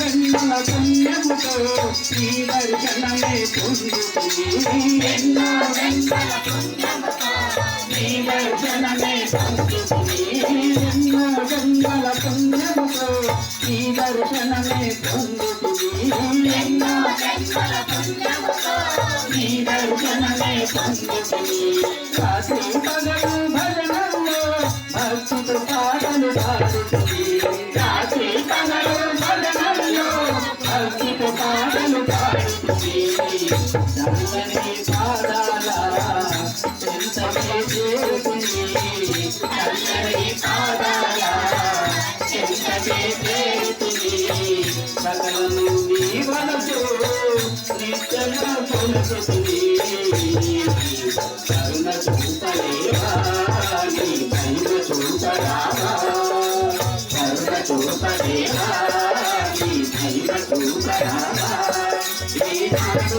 ఎన్నో పుణ్యముతో ఈ దర్శనమే పొందుతుంది ఎన్నో జన్మల పుణ్యముతో ఈ దర్శనమే పొందుతుంది ఎన్నో జన్మల పుణ్యముతో ఈ దర్శనమే పొందుతుంది ఎన్నో జన్మల పుణ్యముతో ఈ దర్శనమే పొందుతుంది రాత్రి పగలు పాడుతుంది పాదాల చెంతనే చేరుతుంది చల్లని పాదాల చెంతనే చేరుతుంది సకలను నీ మనసు నిత్యము కరుణ చూపలేవా నీ మహిమ చూపరావా కరుణ చూపలేవా నీ మహిమ చూపరావా ఈనాడు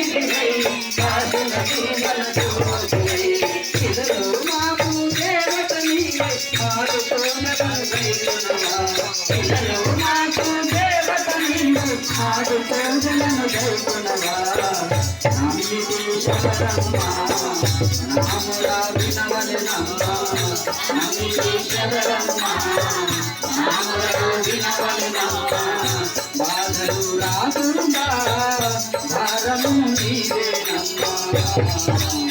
चलो ना तुझे बतनी आज तो जन्म दे सुनवा नाम की शबरमा नाम रावी नवन नामा नाम की शबरमा नाम रावी नवन नामा बाधरू रातुंगा भारम नीरे नम्मा